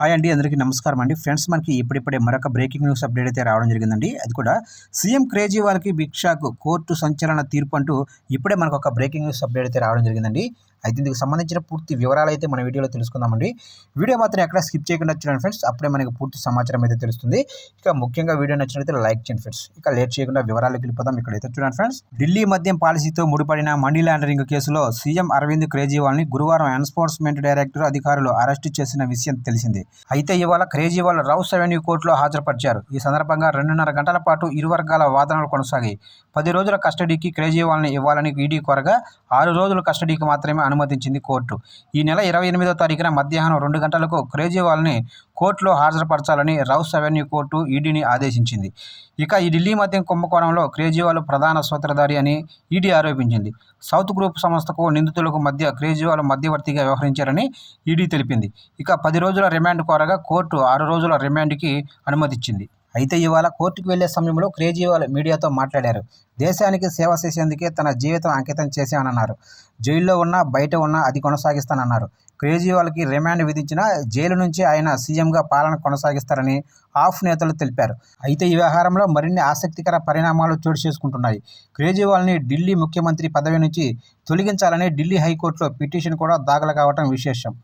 Hi అండి అందరికీ నమస్కారం అండి. ఫ్రెండ్స్ మనకి ఇప్పుడిప్పుడే మరొక బ్రేకింగ్ న్యూస్ అప్డేట్ అయితే రావడం జరిగిందండి. అది కూడా సీఎం కేజ్రీవాల్కి భిక్షాకు కోర్టు సంచలన తీర్పు అంటూ ఇప్పుడే మనకు ఒక బ్రేకింగ్ న్యూస్ అప్డేట్ అయితే రావడం జరిగిందండి. అయితే ఇందుకు సంబంధించిన పూర్తి వివరాలు అయితే మన వీడియోలో తెలుసుకుందామండి. వీడియో మాత్రం ఎక్కడ స్కిప్ చేయకుండా చూడండి ఫ్రెండ్స్. అప్పుడే మనకి పూర్తి సమాచారం అయితే తెలుస్తుంది. ఇక ముఖ్యంగా వీడియో నచ్చినట్లయితే లైక్ చేయండి ఫ్రెండ్స్. ఇక లేట్ చేయకుండా వివరాలకు వెళ్ళిపోదాం. ఇక్కడైతే చూడండి ఫ్రెండ్స్. ఢిల్లీ మద్యం పాలసీతో ముడిపడిన మనీ లాండరింగ్ కేసులో సీఎం అరవింద్ కేజ్రీవాల్ని గురువారం ఎన్ఫోర్స్మెంట్ డైరెక్టర్ అధికారులు అరెస్టు చేసిన విషయం తెలిసింది. అయితే ఇవాళ కేజ్రీవాల్ రౌస్ అవెన్యూ కోర్టులో హాజరుపరిచారు. ఈ సందర్భంగా రెండున్నర గంటల పాటు ఇరు వర్గాల వాదనలు కొనసాగాయి. పది రోజుల కస్టడీకి కేజ్రీవాల్ని ఇవ్వాలని ఈడీ కోరగా ఆరు రోజుల కస్టడీకి మాత్రమే అనుమతించింది కోర్టు. ఈ నెల ఇరవై ఎనిమిదో తారీఖున మధ్యాహ్నం రెండు గంటలకు కేజ్రీవాల్ని కోర్టులో హాజరుపరచాలని రౌస్ అవెన్యూ కోర్టు ఈడీని ఆదేశించింది. ఇక ఈ ఢిల్లీ మద్యం కుంభకోణంలో కేజ్రీవాల్ ప్రధాన సూత్రధారి అని ఈడీ ఆరోపించింది. సౌత్ గ్రూప్ సంస్థకు నిందితులకు మధ్య కేజ్రీవాల్ మధ్యవర్తిగా వ్యవహరించారని ఈడీ తెలిపింది. ఇక పది రోజుల రిమాండ్ కోరగా కోర్టు ఆరు రోజుల రిమాండ్కి అనుమతిచ్చింది. అయితే ఇవాళ కోర్టుకు వెళ్ళే సమయంలో కేజ్రీవాల్ మీడియాతో మాట్లాడారు. దేశానికి సేవ చేసేందుకే తన జీవితం అంకితం చేశానన్నారు. జైల్లో ఉన్నా బయట ఉన్నా అది కొనసాగిస్తానన్నారు. కేజ్రీవాల్కి రిమాండ్ విధించిన జైలు నుంచి ఆయన సీఎంగా పాలన కొనసాగిస్తారని ఆఫ్ నేతలు తెలిపారు. అయితే ఈ వ్యవహారంలో మరిన్ని ఆసక్తికర పరిణామాలు చోటు చేసుకుంటున్నాయి. కేజ్రీవాల్ని ఢిల్లీ ముఖ్యమంత్రి పదవి నుంచి తొలగించాలని ఢిల్లీ హైకోర్టులో పిటిషన్ కూడా దాఖలు కావడం విశేషం.